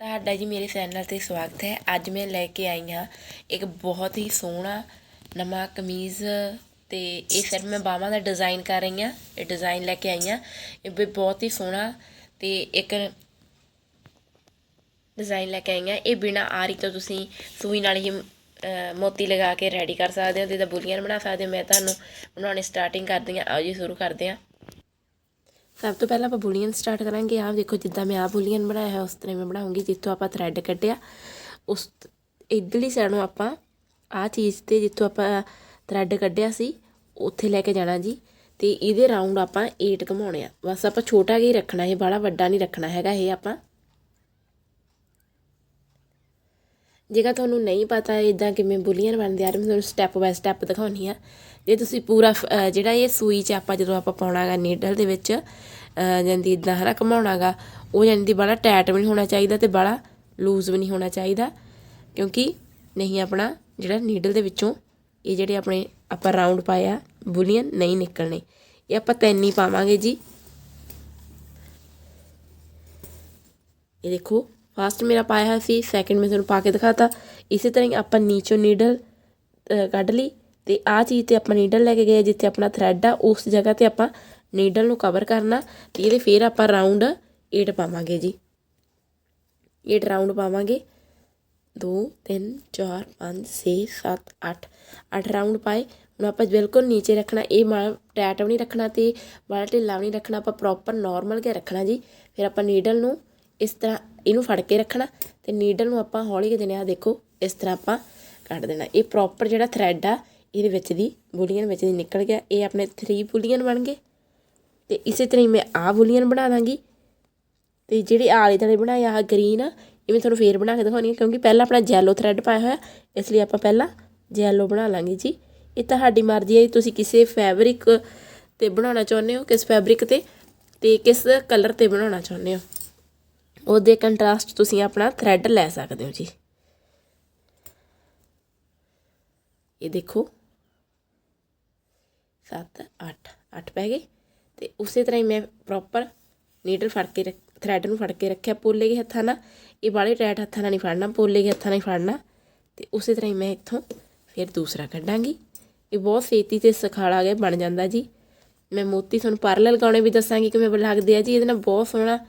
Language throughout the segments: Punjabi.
ਤੁਹਾਡਾ ਜੀ ਮੇਰੇ ਚੈਨਲ ਤੇ ਸਵਾਗਤ ਹੈ। ਅੱਜ ਮੈਂ ਲੈ ਕੇ ਆਈ ਹਾਂ ਇੱਕ ਬਹੁਤ ਹੀ ਸੋਹਣਾ ਨਵਾਂ ਕਮੀਜ਼ ਤੇ ਇਹ ਸਿਰਫ ਮੈਂ ਬਾਹਾਂ ਦਾ ਡਿਜ਼ਾਈਨ ਕਰ ਰਹੀ ਹਾਂ। ਇਹ ਡਿਜ਼ਾਈਨ ਲੈ ਕੇ ਆਈ ਹਾਂ। ਇਹ ਵੀ ਬਹੁਤ ਹੀ ਸੋਹਣਾ ਤੇ ਇੱਕ ਡਿਜ਼ਾਈਨ ਲੈ ਕੇ ਆਈ ਹਾਂ। ਇਹ ਬਿਨਾ ਆਰੀ ਤੋਂ ਤੁਸੀਂ ਸੂਈ ਨਾਲ ਹੀ ਮੋਤੀ ਲਗਾ ਕੇ ਰੈਡੀ ਕਰ ਸਕਦੇ ਹੋ ਤੇ ਇਹਦਾ ਬੁਲੀਅਨ ਬਣਾ ਸਕਦੇ ਹੋ। ਮੈਂ ਤੁਹਾਨੂੰ ਬਣਾਉਣੀ ਸਟਾਰਟਿੰਗ ਕਰਦੀ ਹਾਂ। ਆਓ ਜੀ, ਸ਼ੁਰੂ ਕਰਦੇ ਹਾਂ। ਸਭ ਤੋਂ ਪਹਿਲਾਂ ਆਪਾਂ ਬੁਲੀਅਨ ਸਟਾਰਟ ਕਰਾਂਗੇ। ਆਹ ਦੇਖੋ, ਜਿੱਦਾਂ ਮੈਂ ਆਹ ਬੁਲੀਅਨ ਬਣਾਇਆ ਹੈ ਉਸ ਤਰ੍ਹਾਂ ਮੈਂ ਬਣਾਉਂਗੀ, ਜਿੱਥੋਂ ਆਪਾਂ ਥਰੈਡ ਕੱਢਿਆ। ਉਸ ਇਧਰਲੀ ਸਾਈਡ ਨੂੰ ਆਪਾਂ ਆਹ ਚੀਜ਼ ਤੇ ਜਿੱਥੋਂ ਆਪਾਂ ਥਰੈਡ ਕੱਢਿਆ ਸੀ, ਉੱਥੇ ਲੈ ਕੇ ਜਾਣਾ ਜੀ। ਤੇ ਇਹਦੇ ਰਾਉਂਡ ਆਪਾਂ 8 ਘਮਾਉਣੇ ਆ। ਬਸ ਆਪਾਂ ਛੋਟਾ ਜਿਹਾ ਹੀ ਰੱਖਣਾ, ਇਹ ਬੜਾ ਵੱਡਾ ਨਹੀਂ ਰੱਖਣਾ ਹੈਗਾ ਇਹ ਆਪਾਂ। ਜੇਕਰ ਤੁਹਾਨੂੰ ਨਹੀਂ ਪਤਾ ਇਦਾਂ ਕਿਵੇਂ ਬੁਲੀਅਨ ਬਣਦੇ ਆ, ਮੈਂ ਤੁਹਾਨੂੰ ਸਟੈਪ ਬਾਏ ਸਟੈਪ ਦਿਖਾਉਣੀ ਆ। ਜੇ ਤੁਸੀਂ ਪੂਰਾ ਜਿਹੜਾ ਇਹ ਸੂਈ 'ਚ ਆਪਾਂ ਜਦੋਂ ਆਪਾਂ ਪਾਉਣਾਗਾ ਨੀਡਲ ਦੇ ਵਿੱਚ, ਅਹ ਜਾਂਦੀ ਇਦਾਂ ਹਨਾ ਘਮਾਉਣਾਗਾ, ਉਹ ਜਾਂਦੀ ਬੜਾ ਟਾਈਟ ਵੀ ਨਹੀਂ ਹੋਣਾ ਚਾਹੀਦਾ ਤੇ ਬੜਾ ਲੂਜ਼ ਵੀ ਨਹੀਂ ਹੋਣਾ ਚਾਹੀਦਾ। ਕਿਉਂਕਿ ਨਹੀਂ ਆਪਣਾ ਜਿਹੜਾ ਨੀਡਲ ਦੇ ਵਿੱਚੋਂ ਇਹ ਜਿਹੜੇ ਆਪਣੇ ਆਪਾਂ ਰਾਉਂਡ ਪਾਇਆ ਬੁਲੀਅਨ ਨਹੀਂ ਨਿਕਲਣੇ। ਇਹ ਆਪਾਂ ਤਿੰਨ ਹੀ ਪਾਵਾਂਗੇ ਜੀ। ਇਹ ਦੇਖੋ ਫਸਟ ਮੇਰਾ ਪਾਇਆ ਹੋਇਆ ਸੀ ਸੈਕਿੰਡ ਮੈਂ ਤੁਹਾਨੂੰ ਪਾ ਕੇ ਦਿਖਾਤਾ। ਇਸੇ ਤਰ੍ਹਾਂ ਹੀ ਆਪਾਂ ਨੀਚੋਂ ਨੀਡਲ ਕੱਢ ਲਈ। ਤੇ ਆਹ ਚੀਜ਼ ਤੇ ਆਪਾਂ ਨੀਡਲ ਲੈ ਕੇ ਗਏ, ਜਿੱਥੇ ਆਪਣਾ ਥਰੈਡ ਆ, ਉਸ ਜਗ੍ਹਾ ਤੇ ਆਪਾਂ ਨੀਡਲ ਨੂੰ ਕਵਰ ਕਰਨਾ ਤੇ ਇਹਦੇ ਫੇਰ ਆਪਾਂ ਰਾਉਂਡ 8 ਪਾਵਾਂਗੇ ਜੀ। 8 ਰਾਉਂਡ ਪਾਵਾਂਗੇ। 2 3 4 5 6 7 8 8 ਰਾਉਂਡ ਪਾਏ। ਹੁਣ ਆਪਾਂ ਬਿਲਕੁਲ ਨੀਚੇ ਰੱਖਣਾ, ਇਹ ਮਾੜਾ ਟੈਟ ਵੀ ਨਹੀਂ ਰੱਖਣਾ ਤੇ ਵਾਲਾ ਢਿੱਲਾ ਵੀ ਨਹੀਂ ਰੱਖਣਾ, ਆਪਾਂ ਪ੍ਰੋਪਰ ਨਾਰਮਲ ਕੇ ਰੱਖਣਾ ਜੀ। ਫਿਰ ਆਪਾਂ ਨੀਡਲ ਨੂੰ ਇਸ ਤਰ੍ਹਾਂ ਇਹਨੂੰ ਫੜ ਕੇ ਰੱਖਣਾ ਤੇ ਨੀਡਲ ਨੂੰ ਆਪਾਂ ਹੌਲੀ ਜਿਹੇ ਦੇਣਾ ਦੇਖੋ, ਇਸ ਤਰ੍ਹਾਂ ਆਪਾਂ ਕੱਢ ਦੇਣਾ। ਇਹ ਪ੍ਰੋਪਰ ਜਿਹੜਾ ਥਰੈਡ ਆ ਇਹਦੇ ਵਿੱਚ ਦੀ ਬੁਲੀਅਨ ਵਿੱਚ ਦੀ ਨਿਕਲ ਗਿਆ ਇਹ ਆਪਣੇ 3 ਬੁਲੀਅਨ ਬਣ ਗਏ। ਤੇ ਇਸੇ ਤਰ੍ਹਾਂ ਹੀ ਮੈਂ ਆਹ ਬੁਲੀਅਨ ਬਣਾ ਦਾਂਗੀ। ਤੇ ਜਿਹੜੇ ਆਲੇ ਦੁਆਲੇ ਬਣਾਇਆ ਆ ਗ੍ਰੀਨ ਇਹ ਮੈਂ ਤੁਹਾਨੂੰ ਫੇਰ ਬਣਾ ਕੇ ਦਿਖਾਉਣੀ ਹੈ ਕਿਉਂਕਿ ਪਹਿਲਾਂ ਆਪਣਾ ਜੈਲੋ ਥਰੈਡ ਪਾਇਆ ਹੋਇਆ ਇਸ ਲਈ ਆਪਾਂ ਪਹਿਲਾਂ ਜੈਲੋ ਬਣਾ ਲਾਂਗੇ ਜੀ। ਇਹ ਤੁਹਾਡੀ ਮਰਜ਼ੀ ਹੈ ਜੀ, ਤੁਸੀਂ ਕਿਸੇ ਫੈਬਰਿਕ ਤੇ ਬਣਾਉਣਾ ਚਾਹੁੰਦੇ ਹੋ ਕਿਸ ਫੈਬਰਿਕ ਤੇ ਤੇ ਕਿਸ ਕਲਰ ਤੇ ਬਣਾਉਣਾ ਚਾਹੁੰਦੇ ਹੋ। ਉਹਦੇ ਕੰਟਰਾਸਟ ਤੁਸੀਂ ਆਪਣਾ ਥਰੈਡ ਲੈ ਸਕਦੇ ਹੋ ਜੀ। ਇਹ ਦੇਖੋ। 7 8 8 ਪੈ ਗਏ। ਤੇ ਉਸੇ ਤਰ੍ਹਾਂ ਹੀ ਮੈਂ ਪ੍ਰੋਪਰ ਨੀਡਲ ਫੜ ਕੇ ਥਰੈਡ ਨੂੰ ਫੜ ਕੇ ਰੱਖਿਆ ਪੋਲੇ ਦੇ ਹੱਥਾਂ ਨਾਲ। ਇਹ ਬਾਲੇ ਟੈਟ ਹੱਥਾਂ ਨਾਲ ਨਹੀਂ ਫੜਨਾ, ਪੋਲੇ ਦੇ ਹੱਥਾਂ ਨਾਲ ਹੀ ਫੜਨਾ। ਤੇ ਉਸੇ ਤਰ੍ਹਾਂ ਹੀ ਮੈਂ ਇੱਥੋਂ ਫਿਰ ਦੂਸਰਾ ਕੱਢਾਂਗੀ। ਇਹ ਬਹੁਤ ਛੇਤੀ ਤੇ ਸਖਾਲਾ ਗਿਆ ਬਣ ਜਾਂਦਾ ਜੀ। ਮੈਂ ਮੋਤੀ ਤੁਹਾਨੂੰ ਪਰਲੇ ਲਗਾਉਣੇ ਵੀ ਦੱਸਾਂਗੀ ਕਿਵੇਂ ਲੱਗਦੇ ਆ ਜੀ। ਇਹਦੇ ਨਾਲ ਬਹੁਤ ਸੋਹਣਾ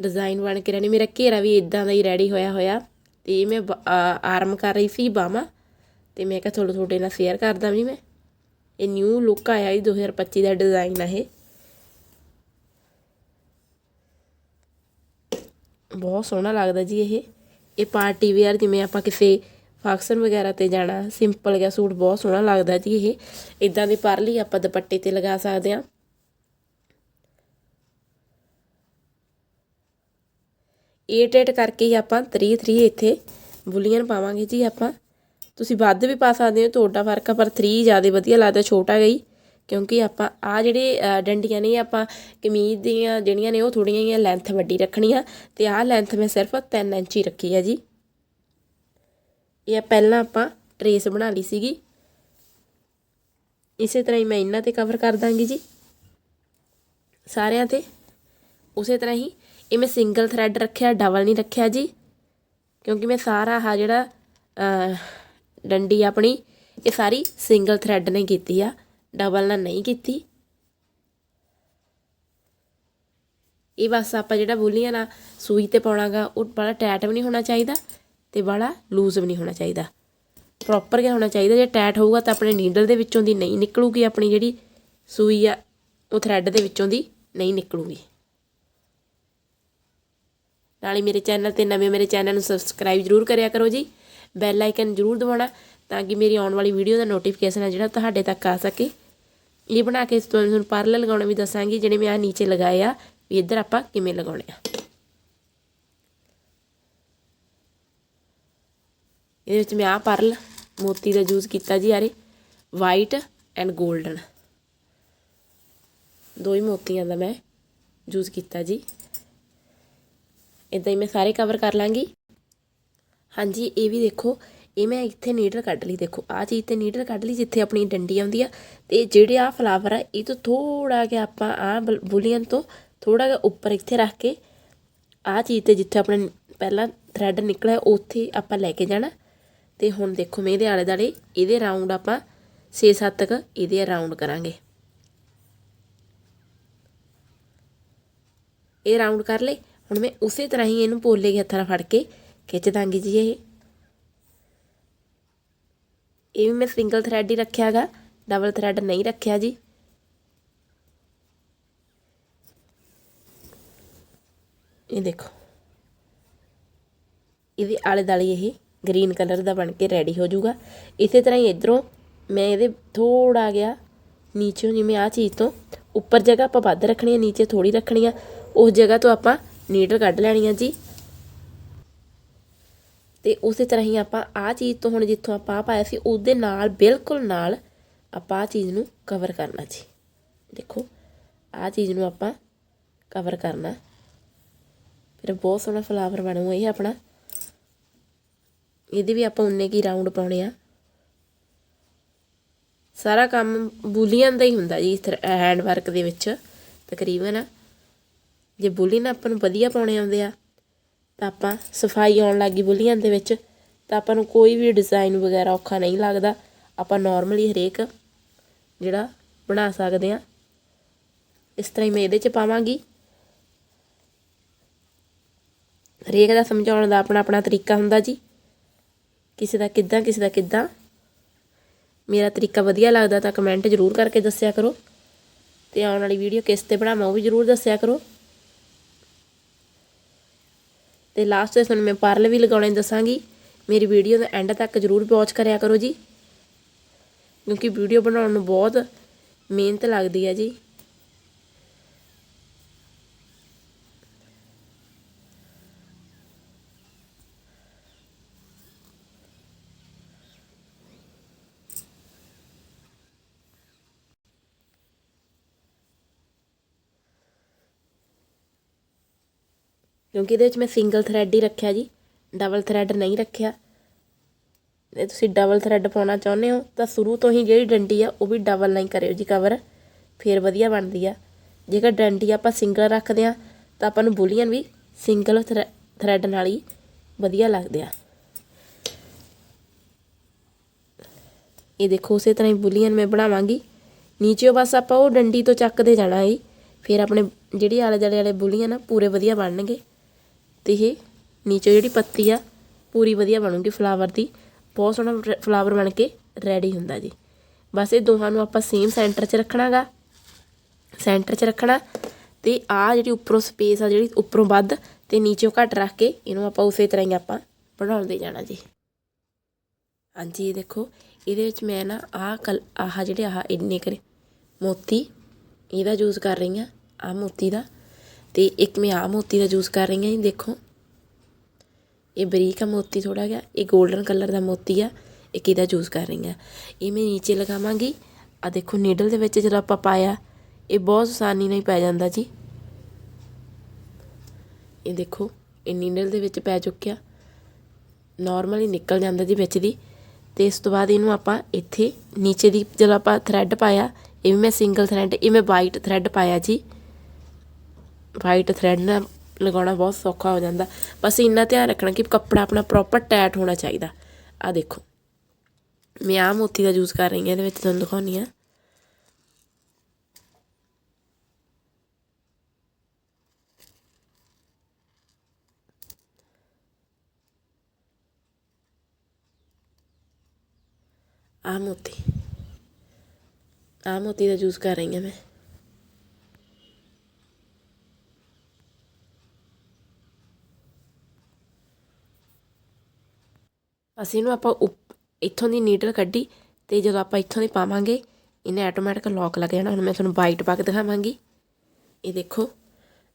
ਡਿਜ਼ਾਈਨ ਬਣ ਕੇ ਰਹਿਣੀ। ਮੇਰਾ ਘੇਰਾ ਵੀ ਇਦਾਂ ਦਾ ਹੀ ਰੈਡੀ ਹੋਇਆ ਹੋਇਆ। ਤੇ ਇਹ ਮੈਂ ਬ- ਆਰਮ ਕਰ ਰਹੀ ਸੀ ਬਾਹਾਂ। ਤੇ ਮੈਂ ਕਿਹਾ ਥੋੜਾ ਤੁਹਾਡੇ ਨਾਲ ਸ਼ੇਅਰ ਕਰਦਾ ਵੀ ਮੈਂ। ਇਹ ਨਿਊ ਲੁੱਕ ਆਇਆ ਜੀ 2025 ਦਾ ਡਿਜ਼ਾਈਨ ਆ ਇਹ। ਬਹੁਤ ਸੋਹਣਾ ਲੱਗਦਾ ਜੀ ਇਹ। ਇਹ ਪਾਰਟੀ ਵੇਅਰ ਜਿਵੇਂ ਆਪਾਂ ਕਿਸੇ ਫੰਕਸ਼ਨ ਵਗੈਰਾ ਤੇ ਜਾਣਾ ਸਿੰਪਲ ਜਿਹਾ ਸੂਟ ਬਹੁਤ ਸੋਹਣਾ ਲੱਗਦਾ ਜੀ ਇਹ। ਇਦਾਂ ਦੀ ਪਰਲੀ ਆਪਾਂ ਦੁਪੱਟੇ ਤੇ ਲਗਾ ਸਕਦੇ ਆ ਏਟ ਏਟ ਕਰਕੇ ਹੀ ਆਪਾਂ 3 3 ਇੱਥੇ ਬੁਲੀਅਨ ਪਾਵਾਂਗੇ ਜੀ ਆਪਾਂ। ਤੁਸੀਂ ਵੱਧ ਵੀ ਪਾ ਸਕਦੇ ਹੋ ਤੁਹਾਡਾ ਫ਼ਰਕ ਆ, ਪਰ 3 ਜ਼ਿਆਦਾ ਵਧੀਆ ਲੱਗਦਾ, ਛੋਟਾ ਗਈ ਕਿਉਂਕਿ ਆਪਾਂ ਆ ਜਿਹੜੇ ਡੰਡੀਆਂ ਨੇ, ਆਪਾਂ ਕਮੀਜ਼ ਦੀਆਂ ਜਿਹੜੀਆਂ ਨੇ, ਉਹ ਥੋੜੀਆਂ ਜਿਹੀਆਂ ਲੈਂਥ ਵੱਡੀ ਰੱਖਣੀ ਆ ਤੇ ਆਹ ਲੈਂਥ ਮੈਂ ਸਿਰਫ 3 ਇੰਚ ਹੀ ਰੱਖੀ ਆ ਜੀ। ਇਹ ਪਹਿਲਾਂ ਆਪਾਂ ਟਰੇਸ ਬਣਾ ਲਈ ਸੀਗੀ। ਇਸੇ ਤਰ੍ਹਾਂ ਹੀ ਮੈਂ ਇਹਨਾਂ ਤੇ ਕਵਰ ਕਰ ਦਾਂਗੀ ਜੀ। ਸਾਰਿਆਂ ਤੇ। ਉਸੇ ਤਰ੍ਹਾਂ ਹੀ ਇਹ ਮੈਂ ਸਿੰਗਲ ਥਰੈਡ ਰੱਖਿਆ ਡਬਲ ਨਹੀਂ ਰੱਖਿਆ ਜੀ। ਕਿਉਂਕਿ ਮੈਂ ਸਾਰਾ ਆਹ ਜਿਹੜਾ ਡੰਡੀ ਆਪਣੀ, ਇਹ ਸਾਰੀ ਸਿੰਗਲ ਥਰੈਡ ਨੇ ਕੀਤੀ ਆ ਡਬਲ ਨਾਲ ਨਹੀਂ ਕੀਤੀ। ਇਹ ਬਸ ਆਪਾਂ ਜਿਹੜਾ ਬੁਲੀਆਂ ਨਾ, ਸੂਈ ਤੇ ਪਾਉਣਾਗਾ, ਉਹ ਬੜਾ ਟੈਟ ਵੀ ਨਹੀਂ ਹੋਣਾ ਚਾਹੀਦਾ ਤੇ ਬੜਾ ਲੂਜ਼ ਵੀ ਨਹੀਂ ਹੋਣਾ ਚਾਹੀਦਾ। ਪ੍ਰੋਪਰ ਜਿਹਾ ਹੋਣਾ ਚਾਹੀਦਾ, ਜੇ ਟੈਟ ਹੋਊਗਾ ਤਾਂ ਆਪਣੇ ਨੀਡਲ ਦੇ ਵਿੱਚੋਂ ਦੀ ਨਹੀਂ ਨਿਕਲੂਗੀ ਆਪਣੀ ਜਿਹੜੀ ਸੂਈ ਆ, ਉਹ ਥਰੈਡ ਦੇ ਵਿੱਚੋਂ ਦੀ ਨਹੀਂ ਨਿਕਲੂਗੀ। ਨਾਲ ਹੀ ਮੇਰੇ ਚੈਨਲ ਤੇ ਨਵੇਂ ਮੇਰੇ ਚੈਨਲ ਨੂੰ ਸਬਸਕ੍ਰਾਈਬ ਜਰੂਰ ਕਰਿਆ ਕਰੋ ਜੀ। ਬੈਲ ਆਈਕਨ ਜਰੂਰ ਦਬਾਉਣਾ ਤਾਂ ਕਿ ਮੇਰੀ ਆਉਣ ਵਾਲੀ ਵੀਡੀਓ ਦਾ ਨੋਟੀਫਿਕੇਸ਼ਨ ਹੈ ਜਿਹੜਾ ਤੁਹਾਡੇ ਤੱਕ ਆ ਸਕੇ। ਇਹ ਬਣਾ ਕੇ ਤੁਹਾਨੂੰ ਪਾਰਲਰ ਲਗਾਉਣੇ ਵੀ ਦੱਸਾਂਗੀ, ਜਿਹੜੇ ਮੈਂ ਆ ਨੀਚੇ ਲਗਾਏ ਆ, ਵੀ ਇੱਧਰ ਆਪਾਂ ਕਿਵੇਂ ਲਗਾਉਣੇ ਆ। ਇਹਦੇ ਵਿੱਚ ਮੈਂ ਆ ਪਰਲ ਮੋਤੀ ਦਾ ਯੂਜ਼ ਕੀਤਾ ਜੀ ਯਾਰੇ ਵਾਈਟ ਐਂਡ 골ਡਨ ਦੋ ਹੀ ਮੋਤੀਆਂ ਦਾ ਮੈਂ ਯੂਜ਼ ਕੀਤਾ ਜੀ। ਇਦਾਂ ਹੀ ਮੈਂ ਸਾਰੇ ਕਵਰ ਕਰ ਲਾਂਗੀ। ਹਾਂਜੀ, ਇਹ ਵੀ ਦੇਖੋ, ਇਹ ਮੈਂ ਇੱਥੇ ਨੀਡਲ ਕੱਢ ਲਈ, ਦੇਖੋ, ਆਹ ਚੀਜ਼ ਤੇ ਨੀਡਲ ਕੱਢ ਲਈ ਜਿੱਥੇ ਆਪਣੀ ਡੰਡੀ ਆਉਂਦੀ ਆ। ਤੇ ਜਿਹੜੇ ਆ ਫਲਾਵਰ ਆ, ਇਹ ਤੋਂ ਥੋੜਾ ਜਿਹਾ ਆਪਾਂ ਆ ਬੁਲੀਅਨ ਤੋਂ ਥੋੜਾ ਜਿਹਾ ਉੱਪਰ ਇੱਥੇ ਰੱਖ ਕੇ ਆਹ ਚੀਜ਼ ਤੇ ਜਿੱਥੇ ਆਪਣਾ ਪਹਿਲਾਂ ਥਰੈਡ ਨਿਕਲਿਆ, ਉੱਥੇ ਆਪਾਂ ਲੈ ਕੇ ਜਾਣਾ। ਤੇ ਹੁਣ ਦੇਖੋ, ਮੈਂ ਇਹਦੇ ਆਲੇ ਦਾਲੇ ਇਹਦੇ ਰਾਉਂਡ ਆਪਾਂ 6-7 ਤੱਕ ਇਹਦੇ ਰਾਉਂਡ ਕਰਾਂਗੇ। ਇਹ ਰਾਉਂਡ ਕਰ ਲਏ। ਹੁਣ ਮੈਂ ਉਸੇ ਤਰ੍ਹਾਂ ਹੀ ਇਹਨੂੰ ਪੋਲੇ ਦੇ ਹੱਥਾਂ ਨਾਲ ਫੜ ਕੇ ਖਿੱਚ ਦਾਂਗੀ ਜੀ ਇਹ। ਇਹ ਵੀ ਮੈਂ ਸਿੰਗਲ ਥਰੈਡ ਹੀ ਰੱਖਿਆਗਾ ਡਬਲ ਥਰੈਡ ਨਹੀਂ ਰੱਖਿਆ ਜੀ। ਇਹ ਦੇਖੋ। ਇਹਦੇ ਆਲੇ ਦਾਲੇ ਇਹ ਗ੍ਰੀਨ ਕਲਰ ਦਾ ਬਣ ਕੇ ਰੈਡੀ ਹੋ ਜਾਊਗਾ। ਇਸੇ ਤਰ੍ਹਾਂ ਹੀ ਇਧਰੋਂ ਮੈਂ ਇਹਦੇ ਥੋੜਾ ਗਿਆ ਨੀਚੇ ਜਿਵੇਂ ਆ ਚੀਜ਼ ਤੋਂ ਉੱਪਰ ਜਗ੍ਹਾ ਆਪਾਂ ਵੱਧ ਰੱਖਣੀ ਹੈ ਨੀਚੇ ਥੋੜੀ ਰੱਖਣੀ ਆ, ਉਸ ਜਗ੍ਹਾ ਤੋਂ ਆਪਾਂ ਨੀਡਲ ਕੱਢ ਲੈਣੀ ਆ ਜੀ। ਤੇ ਉਸੇ ਤਰ੍ਹਾਂ ਹੀ ਆਪਾਂ ਆ ਚੀਜ਼ ਤੋਂ ਹੁਣ ਜਿੱਥੋਂ ਆਪਾਂ ਆਹ ਪਾਇਆ ਸੀ, ਉਹਦੇ ਨਾਲ, ਬਿਲਕੁਲ ਨਾਲ ਆਪਾਂ ਆ ਚੀਜ਼ ਨੂੰ ਕਵਰ ਕਰਨਾ ਜੀ। ਦੇਖੋ ਆ ਚੀਜ਼ ਨੂੰ ਆਪਾਂ ਕਵਰ ਕਰਨਾ। ਫਿਰ ਬਹੁਤ ਸੋਹਣਾ ਫਲਾਵਰ ਬਣੂਗਾ ਇਹ ਆਪਣਾ। ਇਹਦੇ ਵੀ ਆਪਾਂ ਉਨੇ ਕੀ ਰਾਉਂਡ ਪਾਉਣੇ ਆ। ਸਾਰਾ ਕੰਮ ਬੂਲੀਅਨ ਦਾ ਹੀ ਹੁੰਦਾ ਜੀ ਹੈਂਡ ਵਰਕ ਦੇ ਵਿੱਚ ਤਕਰੀਬਨ। ਜੇ ਬੂਲੀਅਨ ਆਪਾਂ ਨੂੰ ਵਧੀਆ ਪਾਉਣੇ ਆਉਂਦੇ ਆ ਤਾਂ ਆਪਾਂ ਸਫ਼ਾਈ ਆਉਣ ਲੱਗੀ ਬੁਲੀਆਂ ਦੇ ਵਿੱਚ, ਤਾਂ ਆਪਾਂ ਨੂੰ ਕੋਈ ਵੀ ਡਿਜ਼ਾਈਨ ਵਗੈਰਾ ਔਖਾ ਨਹੀਂ ਲੱਗਦਾ। ਆਪਾਂ ਨਾਰਮਲੀ ਹਰੇਕ ਜਿਹੜਾ ਬਣਾ ਸਕਦੇ ਆ ਇਸ ਤਰ੍ਹਾਂ ਹੀ ਮੈਂ ਇਹਦੇ ਚ ਪਾਵਾਂਗੀ। ਹਰੇਕ ਦਾ ਸਮਝਾਉਣ ਦਾ ਆਪਣਾ ਆਪਣਾ ਤਰੀਕਾ ਹੁੰਦਾ ਜੀ। ਕਿਸੇ ਦਾ ਕਿੱਦਾਂ, ਕਿਸੇ ਦਾ ਕਿੱਦਾਂ। ਮੇਰਾ ਤਰੀਕਾ ਵਧੀਆ ਲੱਗਦਾ ਤਾਂ ਕਮੈਂਟ ਜ਼ਰੂਰ ਕਰਕੇ ਦੱਸਿਆ ਕਰੋ। ਤੇ ਆਉਣ ਵਾਲੀ ਵੀਡੀਓ ਕਿਸ ਤੇ ਬਣਾਵਾਂ ਉਹ ਵੀ ਜ਼ਰੂਰ ਦੱਸਿਆ ਕਰੋ। ਤੇ ਲਾਸਟ ਤੇ ਤੁਹਾਨੂੰ ਮੈਂ ਪਰਲ ਵੀ ਲਗਾਉਣੇ ਦੱਸਾਂਗੀ। ਮੇਰੀ ਵੀਡੀਓ ਦਾ ਐਂਡ ਤੱਕ ਜ਼ਰੂਰ ਵਾਚ ਕਰਿਆ ਕਰੋ ਜੀ। ਕਿਉਂਕਿ ਵੀਡੀਓ ਬਣਾਉਣ ਨੂੰ ਬਹੁਤ ਮਿਹਨਤ ਲੱਗਦੀ ਹੈ ਜੀ। ਕਿਉਂਕਿ ਇਹਦੇ ਵਿੱਚ ਮੈਂ ਸਿੰਗਲ ਥਰੈਡ ਹੀ ਰੱਖਿਆ ਜੀ ਡਬਲ ਥਰੈਡ ਨਹੀਂ ਰੱਖਿਆ। ਜੇ ਤੁਸੀਂ ਡਬਲ ਥਰੈਡ ਪਾਉਣਾ ਚਾਹੁੰਦੇ ਹੋ, ਤਾਂ ਸ਼ੁਰੂ ਤੋਂ ਹੀ ਜਿਹੜੀ ਡੰਡੀ ਆ, ਉਹ ਵੀ ਡਬਲ ਨਹੀਂ ਕਰਿਓ ਜੀ ਕਵਰ ਫੇਰ ਵਧੀਆ ਬਣਦੀ ਆ। ਜੇਕਰ ਡੰਡੀ ਆਪਾਂ ਸਿੰਗਲ ਰੱਖਦੇ ਆ, ਤਾਂ ਆਪਾਂ ਨੂੰ ਬੁਲੀਅਨ ਵੀ ਸਿੰਗਲ ਥਰੈਡ ਨਾਲ ਹੀ ਵਧੀਆ ਲੱਗਦੇ ਆ। ਇਹ ਦੇਖੋ ਉਸੇ ਤਰ੍ਹਾਂ ਹੀ ਬੁਲੀਅਨ ਮੈਂ ਬਣਾਵਾਂਗੀ। ਨੀਚੇ ਬਸ ਆਪਾਂ ਉਹ ਡੰਡੀ ਤੋਂ ਚੱਕਦੇ ਜਾਣਾ ਹੈ ਫਿਰ ਆਪਣੇ ਜਿਹੜੀ ਆਲੇ ਦੁਆਲੇ ਵਾਲੇ ਬੁਲੀਅਨ ਆ, ਪੂਰੇ ਵਧੀਆ ਬਣਨਗੇ। ਤੇ ਇਹ ਨੀਚੇ ਜਿਹੜੀ ਪੱਤੀ ਆ, ਪੂਰੀ ਵਧੀਆ ਬਣੂਗੀ ਫਲਾਵਰ ਦੀ। ਬਹੁਤ ਸੋਹਣਾ ਫਲਾਵਰ ਬਣ ਕੇ ਰੈਡੀ ਹੁੰਦਾ ਜੀ। ਬਸ ਇਹ ਦੋਹਾਂ ਨੂੰ ਆਪਾਂ ਸੇਮ ਸੈਂਟਰ 'ਚ ਰੱਖਣਾਗਾ। ਸੈਂਟਰ 'ਚ ਰੱਖਣਾ ਤੇ ਆ ਜਿਹੜੀ ਉੱਪਰੋਂ ਸਪੇਸ ਆ, ਜਿਹੜੀ ਉੱਪਰੋਂ ਵੱਧ ਤੇ ਨੀਚੇੋਂ ਘੱਟ ਰੱਖ ਕੇ ਇਹਨੂੰ ਆਪਾਂ ਉਸੇ ਤਰ੍ਹਾਂ ਹੀ ਆਪਾਂ ਬਣਾਉਂਦੇ ਜਾਣਾ ਜੀ। ਹਾਂਜੀ, ਇਹ ਦੇਖੋ, ਇਹਦੇ ਵਿੱਚ ਮੈਂ ਨਾ ਆਹ ਕਲ, ਆਹ ਜਿਹੜੇ ਆਹ ਇੰਨੇ ਕਰੇ ਮੋਤੀ, ਇਹਦਾ ਯੂਜ਼ ਕਰ ਰਹੀ ਆ ਆ ਮੋਤੀ ਦਾ ਤੇ ਇੱਕ ਮੈਂ ਆ ਮੋਤੀ ਦਾ ਯੂਜ਼ ਕਰ ਰਹੀ ਹਾਂ ਜੀ, ਦੇਖੋ। ਇਹ ਬਰੀਕ ਆ ਮੋਤੀ ਥੋੜਾ ਜਿਹਾ, ਇਹ 골ਡਨ ਕਲਰ ਦਾ ਮੋਤੀ ਆ ਇਹ ਕਿਹਦਾ ਯੂਜ਼ ਕਰ ਰਹੀ ਹਾਂ। ਇਹ ਮੈਂ ਨੀਚੇ ਲਗਾਵਾਂਗੀ। ਆ ਦੇਖੋ ਨੀਡਲ ਦੇ ਵਿੱਚ ਜਦੋਂ ਆਪਾਂ ਪਾਇਆ, ਇਹ ਬਹੁਤ ਆਸਾਨੀ ਨਾਲ ਹੀ ਪੈ ਜਾਂਦਾ ਜੀ। ਇਹ ਦੇਖੋ, ਇਹ ਨੀਡਲ ਦੇ ਵਿੱਚ ਪੈ ਚੁੱਕਿਆ। ਨਾਰਮਲੀ ਨਿਕਲ ਜਾਂਦਾ ਜੀ ਵਿੱਚ ਦੀ। ਤੇ ਇਸ ਤੋਂ ਬਾਅਦ ਇਹਨੂੰ ਆਪਾਂ ਇੱਥੇ ਨੀਚੇ ਦੀ, ਜਦੋਂ ਆਪਾਂ ਥਰੈਡ ਪਾਇਆ, ਇਹ ਵੀ ਮੈਂ ਸਿੰਗਲ ਥਰੈਡ ਇਹ ਮੈਂ ਵਾਈਟ ਥਰੈਡ ਪਾਇਆ ਜੀ। ਵਾਈਟ ਥਰੈਡ ਨਾਲ ਲਗਾਉਣਾ ਬਹੁਤ ਸੌਖਾ ਹੋ ਜਾਂਦਾ। ਬਸ ਇੰਨਾ ਧਿਆਨ ਰੱਖਣਾ ਕਿ ਕੱਪੜਾ ਆਪਣਾ ਪ੍ਰੋਪਰ ਟੈਟ ਹੋਣਾ ਚਾਹੀਦਾ। ਆ ਦੇਖੋ। ਮੈਂ ਆ ਮੋਤੀ ਦਾ ਯੂਜ਼ ਕਰ ਰਹੀ ਹਾਂ, ਇਹਦੇ ਵਿੱਚ ਤੁਹਾਨੂੰ ਦਿਖਾਉਣੀ ਆ ਆ ਮੋਤੀ। ਆ ਮੋਤੀ ਦਾ ਯੂਜ਼ ਕਰ ਰਹੀ ਹਾਂ ਮੈਂ। ਅਸੀਂ ਇਹਨੂੰ ਆਪਾਂ ਇੱਥੋਂ ਦੀ ਨੀਡਲ ਕੱਢੀ ਤੇ ਜਦੋਂ ਆਪਾਂ ਇੱਥੋਂ ਦੀ ਪਾਵਾਂਗੇ, ਇਹਨੇ ਆਟੋਮੈਟਿਕ ਲੌਕ ਲੱਗ ਜਾਣਾ। ਹੁਣ ਮੈਂ ਤੁਹਾਨੂੰ ਵਾਈਟ ਪਾ ਕੇ ਦਿਖਾਵਾਂਗੀ। ਇਹ ਦੇਖੋ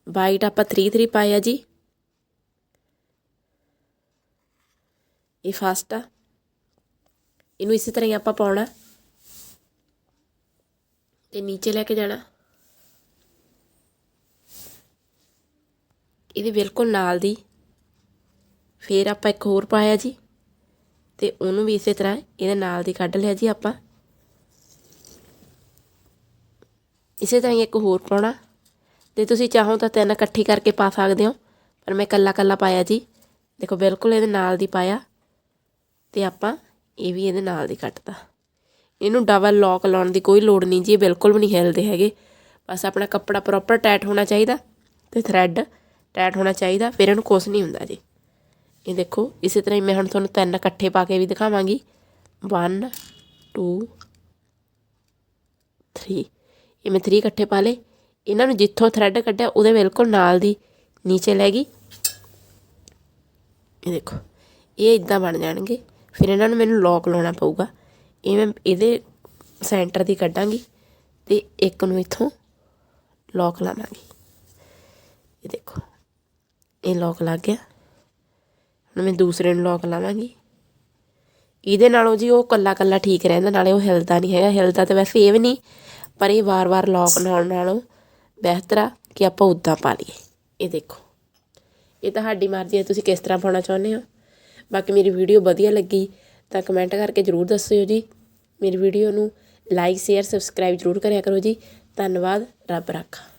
ਵਾਈਟ ਆਪਾਂ 3 3 ਪਾਇਆ ਜੀ। ਇਹ ਫਾਸਟ ਆ। ਇਹਨੂੰ ਇਸੇ ਤਰ੍ਹਾਂ ਹੀ ਆਪਾਂ ਪਾਉਣਾ। ਤੇ ਨੀਚੇ ਲੈ ਕੇ ਜਾਣਾ। ਇਹਦੇ ਬਿਲਕੁਲ ਨਾਲ ਦੀ। ਫੇਰ ਆਪਾਂ ਇੱਕ ਹੋਰ ਪਾਇਆ ਜੀ। ਤੇ ਉਹਨੂੰ ਵੀ ਇਸੇ ਤਰ੍ਹਾਂ ਇਹਦੇ ਨਾਲ ਦੀ ਕੱਢ ਲਿਆ ਜੀ ਆਪਾਂ। ਇਸੇ ਤਰ੍ਹਾਂ ਹੀ ਇੱਕ ਹੋਰ ਪਾਉਣਾ। ਤੇ ਤੁਸੀਂ ਚਾਹੋ ਤਾਂ ਤਿੰਨ ਇਕੱਠੀ ਕਰਕੇ ਪਾ ਸਕਦੇ ਹੋ, ਪਰ ਮੈਂ ਕੱਲਾ ਕੱਲਾ ਪਾਇਆ ਜੀ। ਦੇਖੋ, ਬਿਲਕੁਲ ਇਹਦੇ ਨਾਲ ਦੀ ਪਾਇਆ ਤੇ ਆਪਾਂ ਇਹ ਵੀ ਇਹਦੇ ਨਾਲ ਦੀ ਕੱਟਤਾ। ਇਹਨੂੰ ਡਬਲ ਲੌਕ ਲਾਉਣ ਦੀ ਕੋਈ ਲੋੜ ਨਹੀਂ ਜੀ, ਇਹ ਬਿਲਕੁਲ ਵੀ ਨਹੀਂ ਹਿਲਦੇ ਹੈਗੇ। ਬਸ ਆਪਣਾ ਕੱਪੜਾ ਪ੍ਰੋਪਰ ਟਾਈਟ ਹੋਣਾ ਚਾਹੀਦਾ ਤੇ ਥਰੈਡ ਟਾਈਟ ਹੋਣਾ ਚਾਹੀਦਾ, ਫਿਰ ਇਹਨੂੰ ਕੁਛ ਨਹੀਂ ਹੁੰਦਾ ਜੀ। ਇਹ ਦੇਖੋ, ਇਸੇ ਤਰ੍ਹਾਂ ਹੀ ਮੈਂ ਹੁਣ ਤੁਹਾਨੂੰ ਤਿੰਨ ਇਕੱਠੇ ਪਾ ਕੇ ਵੀ ਦਿਖਾਵਾਂਗੀ। 1 2 3 ਇਹ ਮੈਂ 3 ਇਕੱਠੇ ਪਾ ਲਏ। ਇਹਨਾਂ ਨੂੰ ਜਿੱਥੋਂ ਥਰੈਡ ਕੱਢਿਆ, ਉਹਦੇ ਬਿਲਕੁਲ ਨਾਲ ਦੀ ਨੀਚੇ ਲੈ ਗਈ। ਇਹ ਦੇਖੋ, ਇਹ ਇਦਾਂ ਬਣ ਜਾਣਗੇ। ਫਿਰ ਇਹਨਾਂ ਨੂੰ ਮੈਨੂੰ ਲੋਕ ਲਾਉਣਾ ਪਊਗਾ। ਇਹ ਮੈਂ ਇਹਦੇ ਸੈਂਟਰ ਦੀ ਕੱਢਾਂਗੀ ਤੇ ਇੱਕ ਨੂੰ ਇੱਥੋਂ ਲੋਕ ਲਾਵਾਂਗੀ। ਇਹ ਦੇਖੋ, ਇਹ ਲੋਕ ਲੱਗ ਗਿਆ। ਹੁਣ ਮੈਂ ਦੂਸਰੇ ਨੂੰ ਲੌਕ ਲਾਵਾਂਗੀ। ਇਹਦੇ ਨਾਲੋਂ ਜੀ ਉਹ ਕੱਲਾ ਕੱਲਾ ਠੀਕ ਰਹਿੰਦਾ, ਨਾਲੇ ਉਹ ਹਿਲਦਾ ਨਹੀਂ ਹੈਗਾ। ਹਿਲਦਾ ਤਾਂ ਵੈਸੇ ਇਹ ਵੀ ਨਹੀਂ, ਪਰ ਇਹ ਵਾਰ-ਵਾਰ ਲੋਕ ਲਾਉਣ ਨਾਲੋਂ ਬਿਹਤਰ ਆ ਕਿ ਆਪਾਂ ਉਦਾਂ ਪਾ ਲਈਏ। ਇਹ ਦੇਖੋ। ਇਹ ਤੁਹਾਡੀ ਮਰਜ਼ੀ ਹੈ, ਤੁਸੀਂ ਕਿਸ ਤਰ੍ਹਾਂ ਪਾਉਣਾ ਚਾਹੁੰਦੇ ਹੋ। ਬਾਕੀ ਮੇਰੀ ਵੀਡੀਓ ਵਧੀਆ ਲੱਗੀ ਤਾਂ ਕਮੈਂਟ ਕਰਕੇ ਜ਼ਰੂਰ ਦੱਸਿਓ ਜੀ। ਮੇਰੀ ਵੀਡੀਓ ਨੂੰ ਲਾਈਕ ਸ਼ੇਅਰ ਸਬਸਕ੍ਰਾਈਬ ਜ਼ਰੂਰ ਕਰਿਆ ਕਰੋ ਜੀ। ਧੰਨਵਾਦ, ਰੱਬ ਰਾਖਾ।